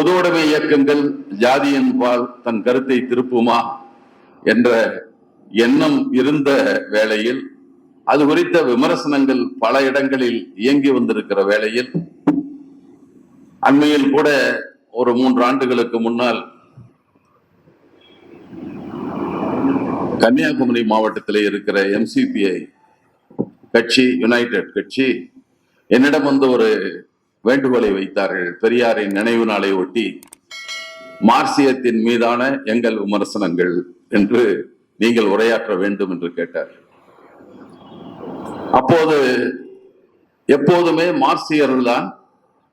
பொது உடைமை இயக்கங்கள் ஜாதியின்பால் தன் கருத்தை திருப்புமா என்ற எண்ணம் இருந்த வேளையில் அது குறித்த விமர்சனங்கள் பல இடங்களில் இயங்கி வந்திருக்கிற வேளையில் அண்மையில் கூட ஒரு மூன்று ஆண்டுகளுக்கு முன்னால் கன்னியாகுமரி மாவட்டத்தில் இருக்கிற எம்சிபிஐ கட்சி யுனைடெட் கட்சி என்னிடம் வந்து ஒரு வேண்டுகோளை வைத்தார்கள். பெரியாரின் நினைவு நாளை ஒட்டி மார்சியத்தின் மீதான எங்கள் விமர்சனங்கள் என்று நீங்கள் உரையாற்ற வேண்டும் என்று கேட்டார். அப்போது எப்போதுமே மார்சியர்கள்தான்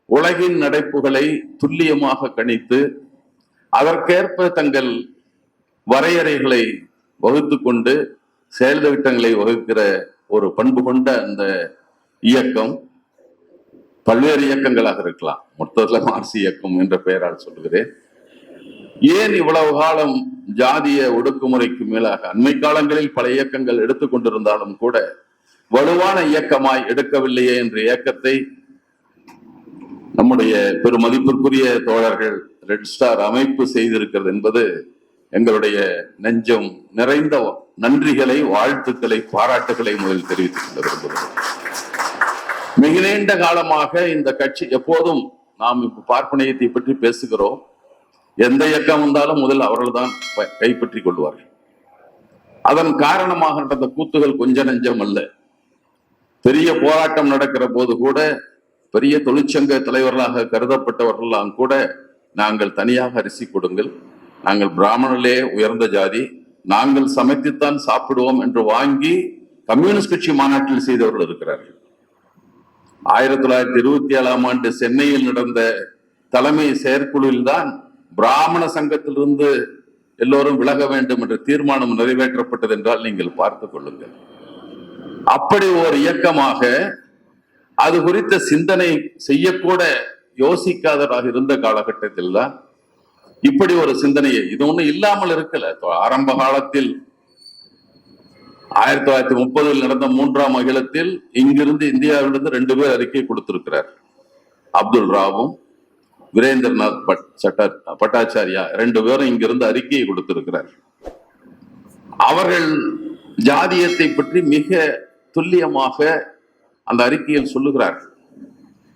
உலகின் நடைப்புகளை துல்லியமாக கணித்து அதற்கேற்ப தங்கள் வரையறைகளை வகுத்து கொண்டு செயல் திட்டங்களை வகுக்கிற ஒரு பண்பு கொண்ட அந்த இயக்கம் பல்வேறு இயக்கங்களாக இருக்கலாம். மொத்தத்தில் மார்சி இயக்கம் என்ற பெயரால் சொல்கிறேன் ஏன் இவ்வளவு காலம் ஜாதிய ஒடுக்குமுறைக்கு மேலாக அண்மை காலங்களில் பல இயக்கங்கள் எடுத்துக்கொண்டிருந்தாலும் கூட வலுவான இயக்கமாய் எடுக்கவில்லையே என்ற இயக்கத்தை நம்முடைய பெருமதிப்பிற்குரிய தோழர்கள் ரெட் ஸ்டார் அமைப்பு செய்திருக்கிறது என்பது எங்களுடைய நெஞ்சம் நிறைந்த நன்றிகளை வாழ்த்துக்களை பாராட்டுகளை முதலில் தெரிவித்துக் கொள்ள விரும்புகிறேன். மிக நீண்ட காலமாக இந்த கட்சி எப்போதும் நாம் இப்ப பார்ப்பனையத்தை பற்றி பேசுகிறோம். எந்த இயக்கம் வந்தாலும் முதல் அவர்கள் தான் கைப்பற்றிக் கொள்வார்கள். அதன் காரணமாக நடந்த கூத்துகள் கொஞ்ச நெஞ்சம் அல்ல. பெரிய போராட்டம் நடக்கிற போது கூட பெரிய தொழிற்சங்க தலைவர்களாக கருதப்பட்டவர்கள்லாம் கூட நாங்கள் தனியாக அரிசி கொடுங்கள். நாங்கள் பிராமணர்களே உயர்ந்த ஜாதி. நாங்கள் சமைத்துத்தான் சாப்பிடுவோம் என்று வாங்கி கம்யூனிஸ்ட் கட்சி மாநாட்டில் செய்தவர்கள் இருக்கிறார்கள். ஆயிரத்தி தொள்ளாயிரத்தி இருபத்தி ஏழாம் ஆண்டு சென்னையில் நடந்த தலைமை செயற்குழுவில் தான் பிராமண சங்கத்திலிருந்து எல்லோரும் விலக வேண்டும் என்ற தீர்மானம் நிறைவேற்றப்பட்டது என்றால் நீங்கள் பார்த்துக் கொள்ளுங்கள். அப்படி ஒரு இயக்கமாக அது குறித்த சிந்தனை செய்யக்கூட யோசிக்காததாக இருந்த காலகட்டத்தில் தான் இப்படி ஒரு சிந்தனையை இது ஒண்ணு இல்லாமல் இருக்கல. ஆரம்ப காலத்தில் ஆயிரத்தி தொள்ளாயிரத்தி முப்பதில் நடந்த மூன்றாம் அகிலத்தில் இங்கிருந்து இந்தியாவிலிருந்து ரெண்டு பேர் அறிக்கை கொடுத்திருக்கிறார். அப்துல் ராவும் வீரேந்திரநாத் பட் சட்ட பட்டாச்சாரியா ரெண்டு பேரும் இங்கிருந்து அறிக்கையை கொடுத்திருக்கிறார். அவர்கள் ஜாதியத்தை பற்றி மிக துல்லியமாக அந்த அறிக்கையில் சொல்லுகிறார்கள்.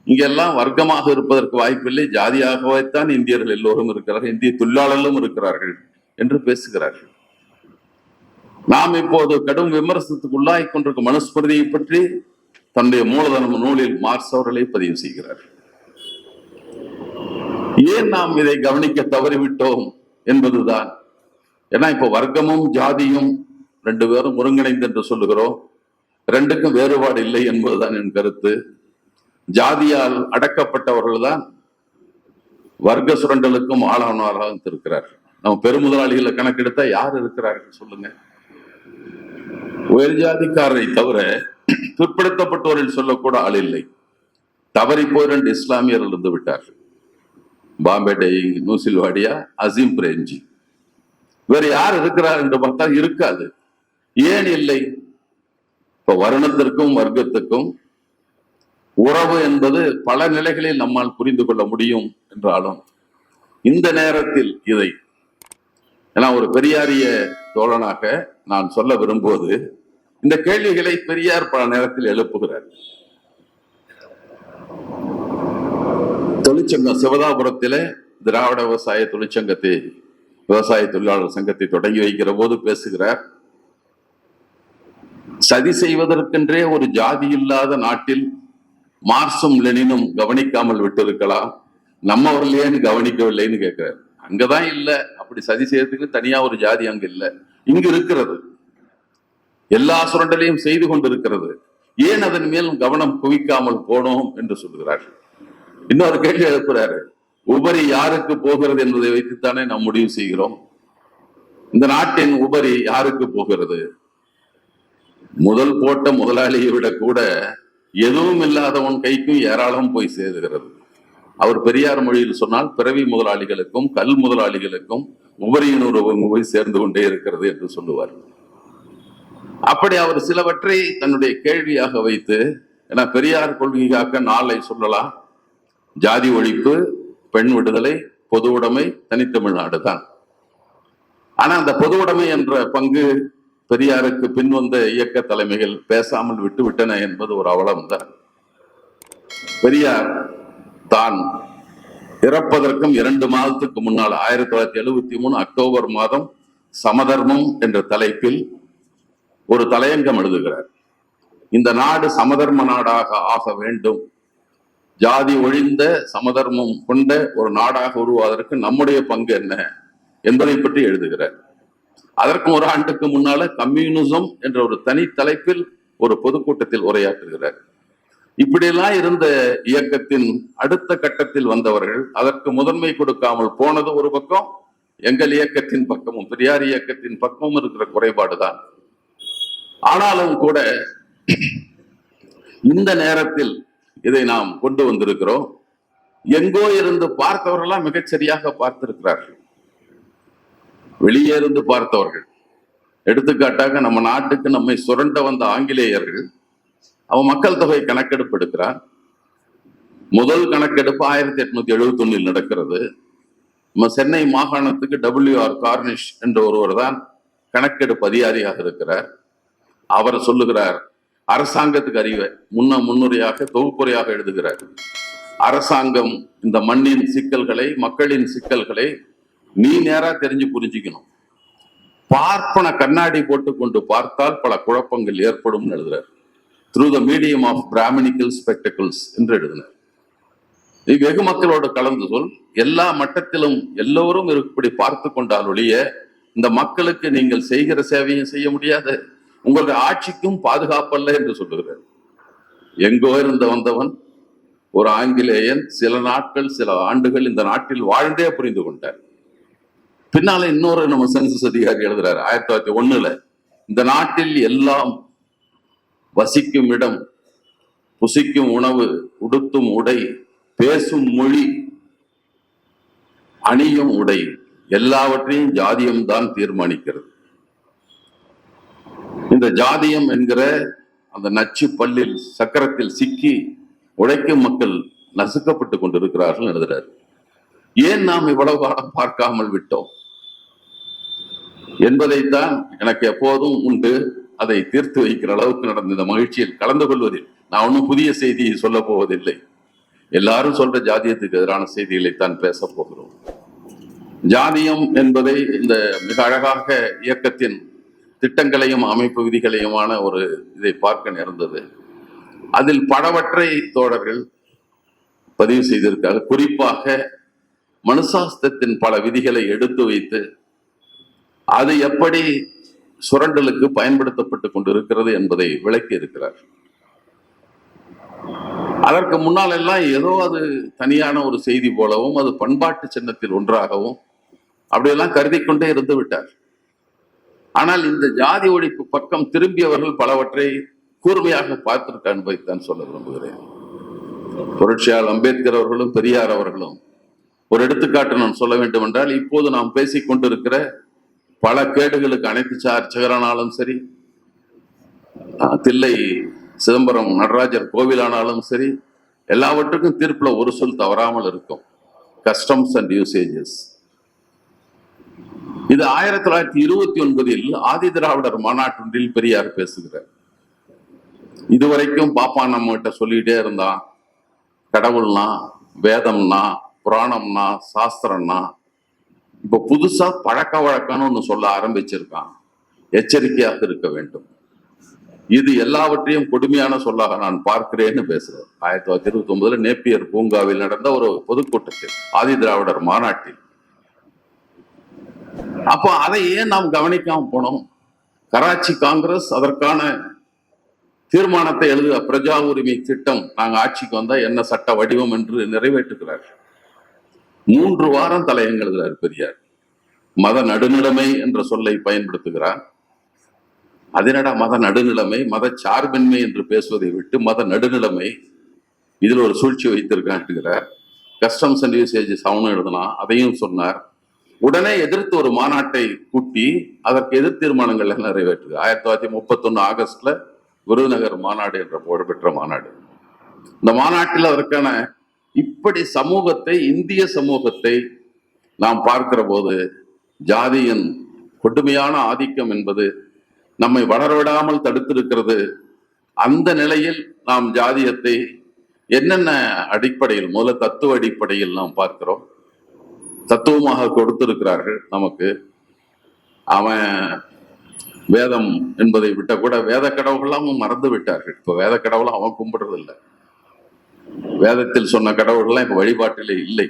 இங்கெல்லாம் வர்க்கமாக இருப்பதற்கு வாய்ப்பில்லை. ஜாதியாகவே தான் இந்தியர்கள் எல்லோரும் இருக்கிறார்கள். இந்திய தொழிலாளர்களும் இருக்கிறார்கள் என்று பேசுகிறார்கள். நாம் இப்போது கடும் விமர்சனத்துக்குள்ளாய் கொண்டிருக்கும் மனுஸ்மிருதியை பற்றி தன்னுடைய மூலதனம் நூலில் மார்க்ஸ் அவர்களை பதிவு செய்கிறார். ஏன் நாம் இதை கவனிக்க தவறிவிட்டோம் என்பதுதான். ஏன்னா இப்ப வர்க்கமும் ஜாதியும் ரெண்டு பேரும் ஒருங்கிணைந்து என்று சொல்லுகிறோம். ரெண்டுக்கும் வேறுபாடு இல்லை என்பதுதான் என் கருத்து. ஜாதியால் அடக்கப்பட்டவர்கள் தான் வர்க்க சுரண்டலுக்கும் ஆளானவராக இருக்கிறார் நம்ம பெருமுதலாளிகளை கணக்கெடுத்தா யார் இருக்கிறார்கள் சொல்லுங்க. உயர் ஜாதிக்காரரை தவிர பிற்படுத்தப்பட்டோரில் சொல்லக்கூட ஆள் இல்லை. தவறி போய் ரெண்டு இஸ்லாமியர் இருந்து விட்டார்கள். பாம்பே நூசில் நூசில்வாடியா அசீம் பிரேம்ஜி வேற யார் இருக்கிறார் என்று பார்த்தா இருக்காது. ஏன் இல்லை? இப்ப வருணத்திற்கும் வர்க்கத்துக்கும் உறவு என்பது பல நிலைகளில் நம்மால் புரிந்து கொள்ள முடியும் என்றாலும் இந்த நேரத்தில் இதை ஏன்னா ஒரு பெரியாரிய தோழனாக நான் சொல்ல விரும்புவது இந்த கேள்விகளை பெரியார் பல நேரத்தில் எழுப்புகிறார். தொழிற்சங்கம் சிவதாபுரத்திலே திராவிட விவசாய தொழிற்சங்கத்தை விவசாய தொழிலாளர் சங்கத்தை தொடங்கி வைக்கிற போது பேசுகிறார். சதி செய்வதற்கென்றே ஒரு ஜாதி இல்லாத நாட்டில் மார்க்சும் லெனினும் கவனிக்காமல் விட்டிருக்கலாம். நம்ம வரலையேன்னு கவனிக்கவில்லைன்னு கேட்கிறார். அங்கதான் இல்ல. அப்படி சதி செய்யறதுக்கு தனியா ஒரு ஜாதி அங்க இல்ல. இங்க இருக்கிறது. எல்லா சுரண்டலையும் செய்து கொண்டிருக்கிறது. ஏன் அதன் மேல் கவனம் குவிக்காமல் போனோம் என்று சொல்கிறார்கள். இன்னொரு கேள்வி எழுப்புறாரு. உபரி யாருக்கு போகிறது என்பதை வைத்துத்தானே நாம் முடிவு செய்கிறோம். இந்த நாட்டின் உபரி யாருக்கு போகிறது? முதல் போட்ட முதலாளியை விட கூட எதுவும் இல்லாதவன் கைக்கும் ஏராளம் போய் சேருகிறது. அவர் பெரியார் மொழியில் சொன்னால் பிறவி முதலாளிகளுக்கும் கல் முதலாளிகளுக்கும் உபரியின் உறவு போய் சேர்ந்து கொண்டே இருக்கிறது என்று சொல்லுவார். அப்படி அவர் சிலவற்றை தன்னுடைய கேள்வியாக வைத்து ஏன்னா பெரியார் கொள்கைக்காக நாளை சொல்லலாம் ஜாதி ஒழிப்பு பெண் விடுதலை பொது உடைமை தனித்தமிழ்நாடு தான். ஆனா அந்த பொது உடைமை என்ற பங்கு பெரியாருக்கு பின் வந்த இயக்க தலைமைகள் பேசாமல் விட்டு விட்டன என்பது ஒரு அவலம் தான். பெரியார் தான் இறப்பதற்கும் இரண்டு மாதத்துக்கு முன்னால் ஆயிரத்தி தொள்ளாயிரத்தி எழுபத்தி மூணு அக்டோபர் மாதம் சமதர்மம் என்ற தலைப்பில் ஒரு தலையங்கம் எழுதுகிறார். இந்த நாடு சமதர்ம நாடாக ஆக வேண்டும். ஜாதி ஒழிந்த சமதர்மம் கொண்ட ஒரு நாடாக உருவாவதற்கு நம்முடைய பங்கு என்ன என்பதை பற்றி எழுதுகிறார். அதற்கும் ஒரு ஆண்டுக்கு முன்னால கம்யூனிசம் என்ற ஒரு தனி தலைப்பில் ஒரு பொதுக்கூட்டத்தில் உரையாற்றுகிறார். இப்படியெல்லாம் இருந்த இயக்கத்தின் அடுத்த கட்டத்தில் வந்தவர்கள் அதற்கு முதன்மை கொடுக்காமல் போனது ஒரு பக்கம் எங்கள் இயக்கத்தின் பக்கமும் பெரியார் இயக்கத்தின் பக்கமும் இருக்கிற குறைபாடுதான். ஆனாலும் கூட இந்த நேரத்தில் இதை நாம் கொண்டு வந்திருக்கிறோம். எங்கோ இருந்து பார்த்தவர்களாம் மிகச்சரியாக பார்த்திருக்கிறார்கள். வெளியே இருந்து பார்த்தவர்கள். எடுத்துக்காட்டாக நம்ம நாட்டுக்கு நம்மை சுரண்ட வந்த ஆங்கிலேயர்கள் அவன் மக்கள் தொகை கணக்கெடுப்பு எடுக்கிறார். முதல் கணக்கெடுப்பு ஆயிரத்தி எட்நூத்தி எழுபத்தி ஒன்னில் நடக்கிறது. நம்ம சென்னை மாகாணத்துக்கு டபிள்யூ ஆர் கார்னிஷ் என்ற ஒருவர் தான் கணக்கெடுப்பு அதிகாரியாக இருக்கிறார். அவர் சொல்லுகிறார் அரசாங்கத்துக்கு அறிவை. முன்ன முன்னுரையாக தொகுப்புரையாக எழுதுகிறார். அரசாங்கம் இந்த மண்ணின் சிக்கல்களை மக்களின் சிக்கல்களை நீ நேரா தெரிஞ்சு புரிஞ்சுக்கணும். பார்ப்பன கண்ணாடி போட்டு கொண்டு பார்த்தால் பல குழப்பங்கள் ஏற்படும் எழுதுறார் through the medium of brahminical spectacles என்று எழுதினார் நீ வெகு மக்களோடு கலந்து சொல். எல்லா மட்டத்திலும் எல்லோரும் இப்படி பார்த்து கொண்டால் ஒழிய இந்த மக்களுக்கு நீங்கள் செய்கிற சேவையும் செய்ய முடியாது. உங்களுடைய ஆட்சிக்கும் பாதுகாப்பல்ல என்று சொல்லுகிறார். எங்கோ இருந்து வந்தவன் ஒரு ஆங்கிலேயன் சில நாட்கள் சில ஆண்டுகள் இந்த நாட்டில் வாழ்ந்தே புரிந்து கொண்டார். பின்னால இன்னொரு நம்ம சென்சஸ் அதிகாரி எழுதுறாரு ஆயிரத்தி தொள்ளாயிரத்தி ஒண்ணுல இந்த நாட்டில் எல்லாம் வசிக்கும் இடம் புசிக்கும் உணவு உடுத்தும் உடை பேசும் மொழி அணியும் உடை எல்லாவற்றையும் ஜாதியம் தான் தீர்மானிக்கிறது. இந்த ஜாதியம் என்கிற அந்த நச்சு பல்லில் சக்கரத்தில் சிக்கி உழைக்கும் மக்கள் நசுக்கப்பட்டு கொண்டிருக்கிறார்கள் எழுதுறாரு. ஏன் நாம் இவ்வளவு காலம் பார்க்காமல் விட்டோம்? என்பதைத்தான் எனக்கு எப்போதும் உண்டு. அதை தீர்த்து வைக்கிற அளவுக்கு நடந்த இந்த மகிழ்ச்சியில் கலந்து கொள்வதில் நான் ஒன்றும் புதிய செய்தியை சொல்ல போவதில்லை. எல்லாரும் சொல்ற ஜாதியத்துக்கு எதிரான செய்திகளைத்தான் பேச போகிறோம். ஜாதியம் என்பதை இந்த மிக அழகாக இயக்கத்தின் திட்டங்களையும் அமைப்பு விதிகளையுமான ஒரு இதை பார்க்க நேர்ந்தது. அதில் பலவற்றை தோழர்கள் பதிவு செய்திருக்காங்க. குறிப்பாக மனுசாஸ்திரத்தின் பல விதிகளை எடுத்து வைத்து அது எப்படி சுரண்டலுக்கு பயன்படுத்தப்பட்டு கொண்டிருக்கிறது என்பதை விளக்கி இருக்கிறார். அதற்கு முன்னால் எல்லாம் ஏதோ அது தனியான ஒரு செய்தி போலவும் அது பண்பாட்டு சின்னத்தில் ஒன்றாகவும் அப்படியெல்லாம் கருதி கொண்டே இருந்து விட்டார். ஆனால் இந்த ஜாதி ஒழிப்பு பக்கம் திரும்பியவர்கள் பலவற்றை கூர்மையாக பார்த்திருக்க அனுபவித்தான் சொல்ல விரும்புகிறேன். புரட்சியாளர் அம்பேத்கர் அவர்களும் பெரியார் அவர்களும் ஒரு எடுத்துக்காட்டு நான் சொல்ல வேண்டும் என்றால் இப்போது நாம் பேசிக் கொண்டிருக்கிற பல கேடுகளுக்கு அனைத்து அர்ச்சகரானாலும் சரி தில்லை சிதம்பரம் நடராஜர் கோவிலானாலும் சரி எல்லாவற்றுக்கும் தீர்ப்பில் ஒரு சொல் தவறாமல் இருக்கும். கஸ்டம்ஸ் அண்ட் யூசேஜஸ் இது ஆயிரத்தி தொள்ளாயிரத்தி இருபத்தி ஒன்பதில் ஆதி திராவிடர் மாநாட்டொன்றில் பெரியார் பேசுகிறார். இதுவரைக்கும் பாப்பா நம்ம கிட்ட சொல்லிட்டே இருந்தான் கடவுள்னா வேதம்னா புராணம்னா சாஸ்திரம்னா இப்ப புதுசா பழக்க வழக்கம்னு ஒன்று சொல்ல ஆரம்பிச்சிருக்கான். எச்சரிக்கையாக இருக்க வேண்டும். இது எல்லாவற்றையும் கொடுமையான சொல்லாக நான் பார்க்கிறேன்னு பேசுறேன். ஆயிரத்தி தொள்ளாயிரத்தி இருபத்தி ஒன்பதுல நேப்பியர் பூங்காவில் நடந்த ஒரு பொதுக்கூட்டத்தில் ஆதி திராவிடர் மாநாட்டில். அப்போ அதை ஏன் நாம் கவனிக்காம போனோம். கராச்சி காங்கிரஸ் அதற்கான தீர்மானத்தை எழுத பிரஜா உரிமை திட்டம் நாங்க ஆட்சிக்கு வந்தால் என்ன சட்ட வடிவம் என்று நிறைவேற்றுகிறார் மூன்று வாரம் தலையங்க எழுதுறார் பெரியார். மத நடுநிலைமை என்ற சொல்லை பயன்படுத்துகிறார். அதனடா மத நடுநிலைமை மத சார்பின்மை என்று பேசுவதை விட்டு மத நடுநிலைமை இதில் ஒரு சூழ்ச்சி வைத்திருக்காட்டுகிறார் கஸ்டம்ஸ் அண்ட் யூசேஜஸ் அவனும் எழுதினா அதையும் சொன்னார். உடனே எதிர்த்து ஒரு மாநாட்டை கூட்டி அதற்கு எதிர் தீர்மானங்கள் நிறைவேற்று ஆயிரத்தி தொள்ளாயிரத்தி முப்பத்தொன்னு ஆகஸ்ட்ல விருதுநகர் மாநாடு என்ற புகழ்பெற்ற மாநாடு. இந்த மாநாட்டில் அதற்கான இப்படி சமூகத்தை இந்திய சமூகத்தை நாம் பார்க்கிற போது ஜாதியின் கொடுமையான ஆதிக்கம் என்பது நம்மை வளரவிடாமல் தடுத்திருக்கிறது. அந்த நிலையில் நாம் ஜாதியத்தை என்னென்ன அடிப்படையில் முதல்ல தத்துவ அடிப்படையில் நாம் பார்க்கிறோம். தத்துவமாக கொடுத்திருக்கிறார்கள் நமக்கு. அவன் வேதம் என்பதை விட்ட கூட வேத கடவுள்லாம் மறந்து விட்டார்கள். இப்ப வேத கடவுளை அவன் கும்பிடுறது இல்லை வேதத்தில் சொன்ன கடவுள்லாம் இப்ப வழிபாட்டிலே இல்லை.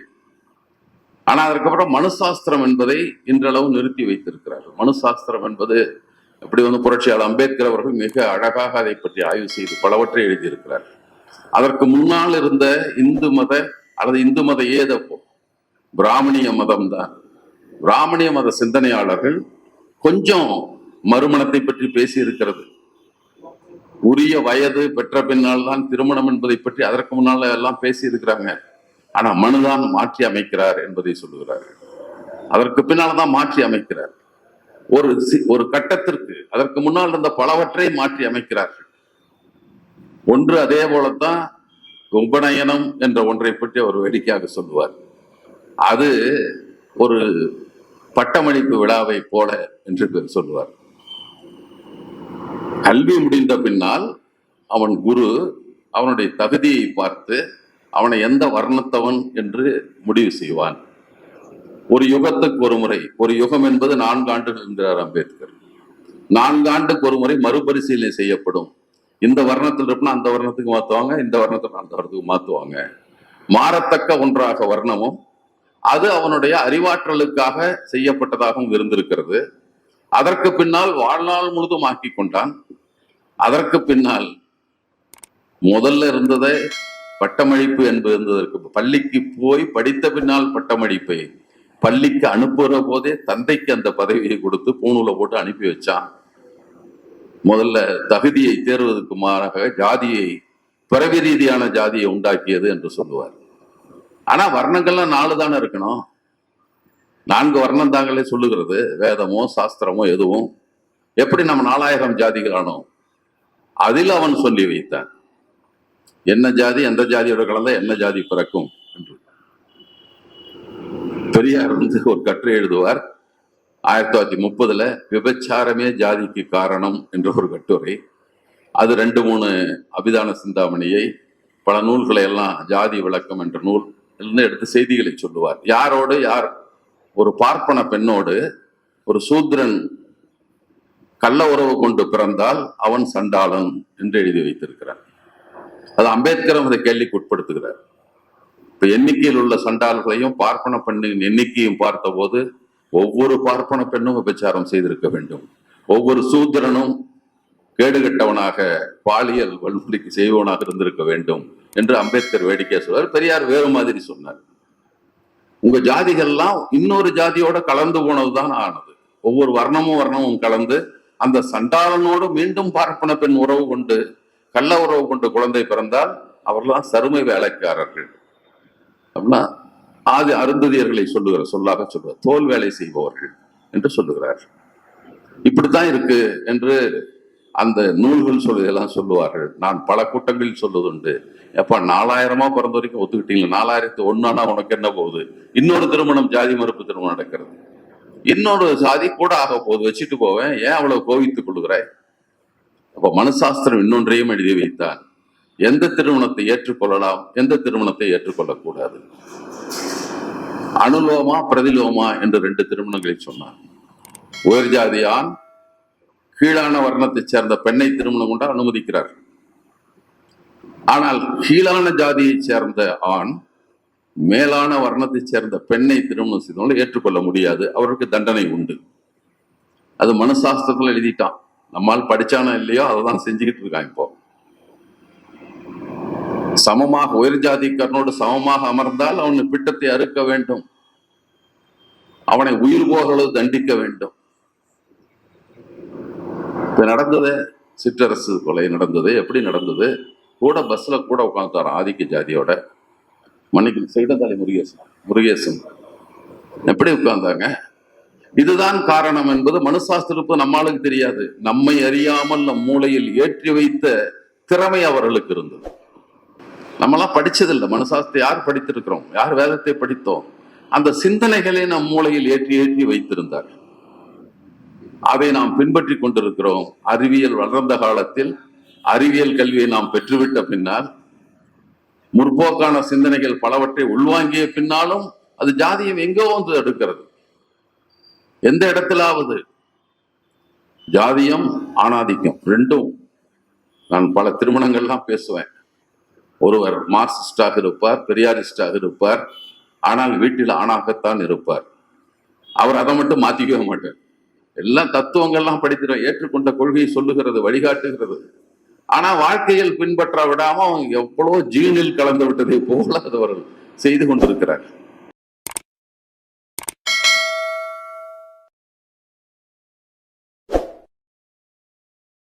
ஆனா அதுக்கப்புறம் மனுசாஸ்திரம் என்பதை இன்றளவு நிறுத்தி வைத்திருக்கிறார்கள். மனுசாஸ்திரம் என்பது இப்படி வந்து புரட்சியாளர் அம்பேத்கர் அவர்கள் மிக அழகாக அதை பற்றி ஆய்வு செய்து பலவற்றை எழுதியிருக்கிறார். அதற்கு முன்னால் இருந்த இந்து மத அல்லது இந்து மத ஏதப்போ பிராமணிய மதம் தான். பிராமணிய மத சிந்தனையாளர்கள் கொஞ்சம் மறுமணத்தை பற்றி பேசி இருக்கிறது உரிய வயது பெற்ற பின்னால் தான் திருமணம் என்பதை பற்றி அதற்கு முன்னால எல்லாம் பேசி இருக்கிறாங்க ஆனா மனுதான் மாற்றி அமைக்கிறார் என்பதை சொல்லுகிறார்கள். அதற்கு பின்னால் தான் மாற்றி அமைக்கிறார். ஒரு சி- ஒரு கட்டத்திற்கு அதற்கு முன்னால் இருந்த பலவற்றை மாற்றி அமைக்கிறார்கள். ஒன்று அதே போலத்தான் உபநயனம் என்ற ஒன்றை பற்றி அவர் வேடிக்கையாக சொல்லுவார். அது ஒரு பட்டமளிப்பு விழாவை போல என்று பேர் சொல்லுவார். கல்வி முடிந்த பின்னால் அவன் குரு அவனுடைய தகுதியை பார்த்து அவனை எந்த வர்ணத்தவன் என்று முடிவு செய்வான். ஒரு யுகத்துக்கு ஒரு முறை ஒரு யுகம் என்பது நான்கு ஆண்டுகள் என்கிறார் அம்பேத்கர். நான்கு ஆண்டுக்கு ஒரு முறை மறுபரிசீலனை செய்யப்படும். இந்த வர்ணத்தில் இருப்பினா அந்த வர்ணத்துக்கு மாத்துவாங்க இந்த வர்ணத்தில் அந்த வர்ணத்துக்கு மாத்துவாங்க. மாறத்தக்க ஒன்றாக வர்ணமும் அது அவனுடைய அறிவாற்றலுக்காக செய்யப்பட்டதாகவும் இருந்திருக்கிறது. அதற்கு பின்னால் வாழ்நாள் முழுதும் ஆக்கி கொண்டான். அதற்கு பின்னால் முதல்ல இருந்ததே பட்டமளிப்பு என்பது இருந்ததற்கு பள்ளிக்கு போய் படித்த பின்னால் பட்டமளிப்பை பள்ளிக்கு அனுப்புகிற போதே தந்தைக்கு அந்த பதவியை கொடுத்து பூணூலை போட்டு அனுப்பி வச்சான். முதல்ல தகுதியை தேர்வதற்கு மாறாக ஜாதியை பிறவி ரீதியான ஜாதியை உண்டாக்கியது என்று சொல்லுவார். ஆனா வர்ணங்கள்லாம் நாலு தானே இருக்கணும்? நான்கு வர்ணம் தாங்களே சொல்லுகிறது. வேதமோ சாஸ்திரமோ எதுவும் எப்படி நம்ம நாலாயிரம் ஜாதிகள் ஆனோம்? அதில் அவன் சொல்லி வைத்தான். என்ன ஜாதி எந்த ஜாதியோட கலந்த என்ன ஜாதி பிறக்கும் என்று. பெரியார் வந்து ஒரு கட்டுரை எழுதுவார். ஆயிரத்தி தொள்ளாயிரத்தி முப்பதுல விபச்சாரமே ஜாதிக்கு காரணம் என்ற ஒரு கட்டுரை. அது ரெண்டு மூணு அபிதான சிந்தாமணியை பல நூல்களை எல்லாம் ஜாதி விளக்கம் என்ற நூல் இருந்து எடுத்து செய்திகளை சொல்லுவார். யாரோடு? யார்? ஒரு பார்ப்பன பெண்ணோடு ஒரு சூத்ரன் கள்ள உறவு கொண்டு பிறந்தால் அவன் சண்டாளன் என்று எழுதி வைத்திருக்கிறார். அது அம்பேத்கரும் அதை கேள்விக்கு உட்படுத்துகிறார். இப்ப எண்ணிக்கையில் உள்ள சண்டாள்களையும் பார்ப்பன பெண்ணின் எண்ணிக்கையும் பார்த்தபோது ஒவ்வொரு பார்ப்பன பெண்ணும் விபச்சாரம் செய்திருக்க வேண்டும். ஒவ்வொரு சூத்திரனும் கேடுகட்டவனாக பாலியல் வன்முறைக்கு செய்வனாக இருந்திருக்க வேண்டும் என்று அம்பேத்கர் வேடிக்கை சொல்வார் பெரியார் வேறு மாதிரி சொன்னார். உங்க ஜாதிகள்லாம் இன்னொரு ஜாதியோட கலந்து போனதுதான் ஆனது. ஒவ்வொரு வர்ணமும் வர்ணமும் கலந்து அந்த சண்டாளனோடு மீண்டும் பார்ப்பன பெண் உறவு கொண்டு கள்ள உறவு கொண்டு குழந்தை பிறந்தால் அவர்லாம் சருமை வேலைக்காரர்கள். அப்படின்னா ஆதி அருந்ததியர்களை சொல்லுகிற சொல்லாக சொல்லுவார் தோல் வேலை செய்பவர்கள் என்று சொல்லுகிறார். இப்படித்தான் இருக்கு என்று அந்த நூல்கள் சொல்லுதெல்லாம் சொல்லுவார்கள். நான் பல கூட்டங்களில் சொல்லுதுண்டு எப்ப நாலாயிரமா பிறந்த வரைக்கும் ஒத்துக்கிட்டீங்க நாலாயிரத்து ஒன்னானா உனக்கு என்ன போகுது? இன்னொரு திருமணம் ஜாதி மறுப்பு திருமணம் நடக்கிறது. இன்னொரு சாதி கூட ஆக போகுது. வச்சுட்டு போவேன். ஏன் அவ்வளவு கோவித்துக் கொள்கிறாய்? அப்ப மனசாஸ்திரம் இன்னொன்றையும் எழுதி வைத்தான் எந்த திருமணத்தை ஏற்றுக்கொள்ளலாம்? எந்த திருமணத்தை ஏற்றுக்கொள்ளக்கூடாது? அனுலோமா பிரதிலோமா என்று ரெண்டு திருமணங்களை சொன்னார். உயர் ஜாதி ஆண் கீழான வர்ணத்தைச் சேர்ந்த பெண்ணை திருமணம் கொண்டு அனுமதிக்கிறார். ஆனால் கீழான ஜாதியைச் சேர்ந்த ஆண் மேலான வர்ணத்தைச் சேர்ந்த பெண்ணை திருமணம் செய்தவங்களை ஏற்றுக்கொள்ள முடியாது. அவருக்கு தண்டனை உண்டு. அது மனசாஸ்திரத்தில் எழுதிட்டான். நம்மால் படிச்சானோ இல்லையோ அதை தான் செஞ்சுக்கிட்டு இருக்கான் இப்போ. சமமாக உயர் ஜாதிக்காரனோடு சமமாக அமர்ந்தால் அவனை பிட்டத்தை அறுக்க வேண்டும். அவனை உயிர் போகளவு தண்டிக்க வேண்டும். இப்போ நடந்தது சிற்றரசு கொலை நடந்தது. எப்படி நடந்தது? கூட பஸ்ஸில் கூட உட்காந்துட்டாராம் ஆதிக்க ஜாதியோட. மன்னிக்கு சைடந்தாளி முருகேசன் முருகேசன். எப்படி உட்கார்ந்தாங்க? இதுதான் காரணம் என்பது மனுசாஸ்திரப்பு நம்மளுக்கு தெரியாது. நம்மை அறியாமல் நம் மூளையில் ஏற்றி வைத்த திறமை அவர்களுக்கு இருந்தது. நம்மளாம் படிச்சதில்லை. மனுசாஸ்திரத்தை யார் படித்திருக்கிறோம்? யார் வேதத்தை படித்தோம்? அந்த சிந்தனைகளை நம் மூளையில் ஏற்றி ஏற்றி வைத்திருந்தார்கள். அதை நாம் பின்பற்றி கொண்டிருக்கிறோம். அறிவியல் வளர்ந்த காலத்தில் அறிவியல் கல்வியை நாம் பெற்றுவிட்ட பின்னால் முற்போக்கான சிந்தனைகள் பலவற்றை உள்வாங்கிய பின்னாலும் அது ஜாதியம் எங்கோ வந்து எடுக்கிறது எந்த இடத்திலாவது ஜாதியம் ஆணாதிக்கம் ரெண்டும் நான் பல திருமணங்கள்லாம் பேசுவேன். ஒருவர் மார்க்சிஸ்டாக இருப்பார் பெரியாரிஸ்டாக இருப்பார் ஆனால் வீட்டில் ஆணாகத்தான் இருப்பார். அவர் அதை மட்டும் மாத்திக்கவே மாட்டார். எல்லாம் தத்துவங்கள்லாம் படிக்கிறோம் ஏற்றுக்கொண்ட கொள்கையை சொல்லுகிறது வழிகாட்டுகிறது. ஆனா வாழ்க்கையில் பின்பற்ற விடாம அவங்க எவ்வளவு ஜீனில் கலந்து விட்டதை போல அது அவர்கள் செய்து கொண்டிருக்கிறார்